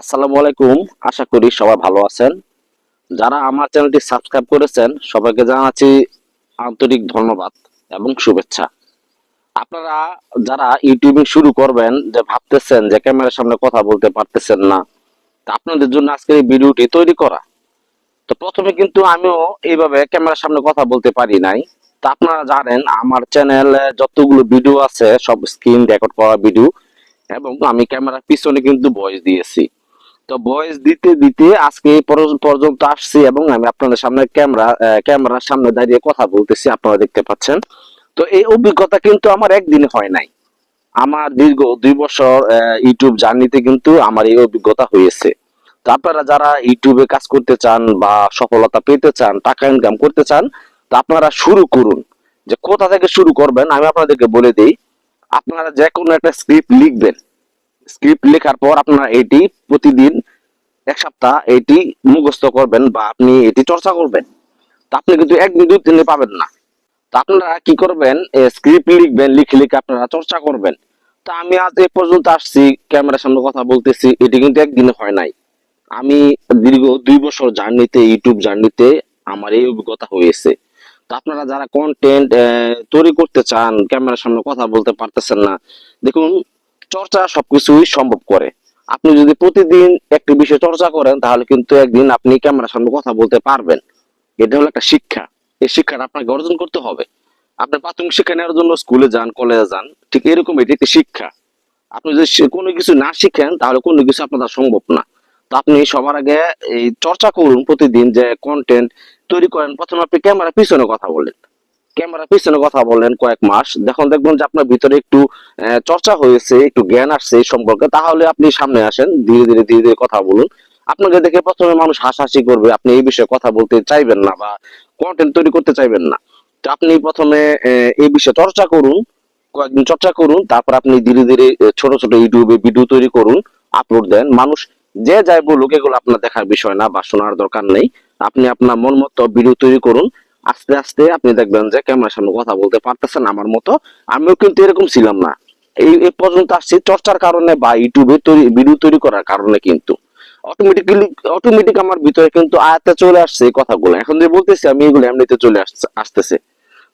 আসসালামু আলাইকুম। আশা করি সবাই ভালো আছেন। যারা আমার চ্যানেলটি সাবস্ক্রাইব করেছেন, সবাইকে জানাচ্ছি আন্তরিক ধন্যবাদ এবং শুভেচ্ছা। আপনারা যারা ইউটিউবে শুরু করবেন, যে ভাবতেছেন যে ক্যামেরার সামনে কথা বলতে পারতেছেন না, তা আপনাদের জন্য আজকের এই ভিডিওটি তৈরি করা। তো প্রথমে কিন্তু আমিও এইভাবে ক্যামেরার সামনে কথা বলতে পারি নাই। তা আপনারা জানেন, আমার চ্যানেলে যতগুলো ভিডিও আছে, সব স্ক্রিন রেকর্ড করা ভিডিও, এবং আমি ক্যামেরার পিছনে কিন্তু ভয়েস দিয়েছি। তো ভয়েস দিতে দিতে আজকে পর্যন্ত আসছি এবং আমি আপনাদের সামনে ক্যামেরা ক্যামেরার সামনে দাঁড়িয়ে কথা বলতেছি, আপনারা দেখতে পাচ্ছেন। তো এই অভিজ্ঞতা কিন্তু আমার একদিনে হয় নাই। আমার দীর্ঘ দুই বছর ইউটিউব জার্নিতে কিন্তু আমার এই অভিজ্ঞতা হয়েছে। তো আপনারা যারা ইউটিউবে কাজ করতে চান বা সফলতা পেতে চান, টাকা ইনকাম করতে চান, তো আপনারা শুরু করুন। যে কোথা থেকে শুরু করবেন, আমি আপনাদেরকে বলে দিই। আপনারা যে কোনো একটা স্ক্রিপ্ট লিখবেন। স্ক্রিপ্ট লেখার পর আপনারা এটি প্রতিদিন এক সপ্তাহ এটি মুখস্থ করবেন বা আপনি এটি চর্চা করবেন। তা আপনি কিন্তু একদিন দুই দিনে পাবেন না। তা আপনারা কি করবেন? স্ক্রিপ্ট লিখবেন, লিখে লিখে আপনারা চর্চা করবেন। তা আমি আজ এ পর্যন্ত আসছি, ক্যামেরার সামনে কথা বলতেছি, এটি কিন্তু একদিনে হয় নাই। আমি দীর্ঘ দুই বছর জার্নিতে, ইউটিউব জার্নিতে আমার এই অভিজ্ঞতা হয়েছে। তো আপনারা যারা কন্টেন্ট তৈরি করতে চান, ক্যামেরার সামনে কথা বলতে পারতেছেন না, দেখুন চর্চা সবকিছুই সম্ভব করে। আপনি যদি প্রতিদিন একটি বিষয় চর্চা করেন, তাহলে কিন্তু একদিন আপনি ক্যামেরার সামনে কথা বলতে পারবেন। এটা হলো একটা শিক্ষা। এই শিক্ষাটা আপনাকে অর্জন করতে হবে। আপনি প্রাথমিক শিক্ষা নেওয়ার জন্য স্কুলে যান, কলেজে যান, ঠিক এরকম এটি একটি শিক্ষা। আপনি যদি কোনো কিছু না শিখেন, তাহলে কোনো কিছু আপনার সম্ভব না। তো আপনি সবার আগে এই চর্চা করুন প্রতিদিন যে কন্টেন্ট তৈরি করেন। প্রথমে আপনি ক্যামেরা পিছনে কথা বলেন। ক্যামেরা পিছনে কথা বলেন কয়েক মাস। যখন দেখবেন যে আপনার ভিতরে একটু চর্চা হয়েছে, একটু জ্ঞান আসছে এই সম্পর্কে। তাহলে আপনি সামনে আসেন, ধীরে ধীরে ধীরে ধীরে কথা বলুন। আপনাকে দেখে প্রথমে মানুষ হাসাহাসি করবে, আপনি এই বিষয়ে কথা বলতে চাইবেন না বা কন্টেন্ট তৈরি করতে চাইবেন না। তো আপনি প্রথমে এই বিষয়ে চর্চা করুন, কয়েকদিন চর্চা করুন, তারপর আপনি ধীরে ধীরে ছোট ছোট ইউটিউবে ভিডিও তৈরি করুন, আপলোড দেন। মানুষ যে যাই বলুক, এগুলো আপনার দেখার বিষয় না বা শোনার দরকার নেই। আপনি আপনার মন মতো ভিডিও তৈরি করুন আস্তে আস্তে আপনি দেখবেন যে ক্যামেরার সামনে কথা বলতে পারতেছেন আমার মতো। আমিও কিন্তু এরকম ছিলাম না। এই এই পর্যন্ত আসছি। চর্চার কারণে বা ইউটিউবে তৈরি, ভিডিও তৈরি করার কারণে কিন্তু। অটোমেটিক্যালি অটোমেটিক আমার ভিতরে কিন্তু আয়াতে চলে আসছে এই কথাগুলো। এখন যে বলতেছি, আমি এগুলো এমনিতে চলে আসতেছে।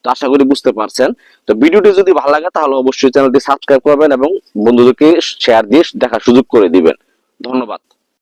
তো আশা করি বুঝতে পারছেন। তো ভিডিওটি যদি ভালো লাগে, তাহলে অবশ্যই চ্যানেলটি সাবস্ক্রাইব করবেন এবং বন্ধুদেরকে শেয়ার দিয়ে দেখার সুযোগ করে দিবেন। ধন্যবাদ।